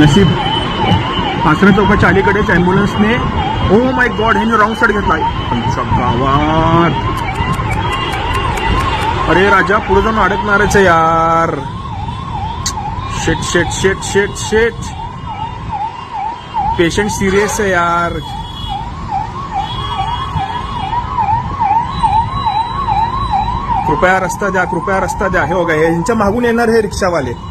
नशीब. पाचऱ्या चौकाच्या अलीकडेच ॲम्ब्युलन्सने ओ माय गॉड ह्याने रॉंग साईड घेतला. आमच्या गावात. अरे राजा पुढे जाऊन अडकणारच आहे यार. शेट शेट शेट शेट शेट पेशंट सिरियस आहे यार. कृपया रस्ता द्या कृपया रस्ता द्या. हे बघा यांच्या मागून येणार हे रिक्षावाले.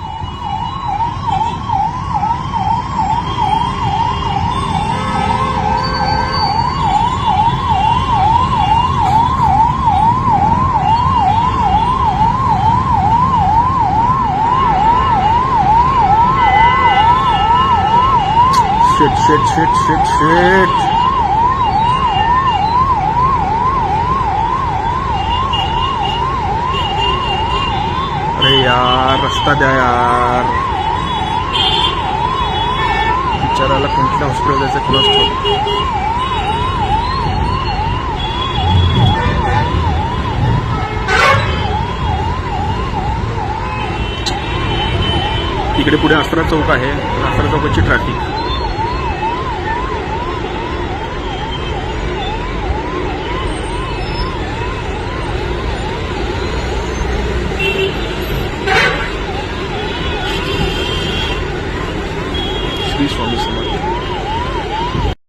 शेट शेट शेट शेट शेट अरे यार, रस्ता द्या यार। बिचाराला कोणत्या हॉस्पिटल जायचं क्लोज ठेव इकडे पुढे आसरा चौक आहे. Asara चौकाची traffic please for me, somebody.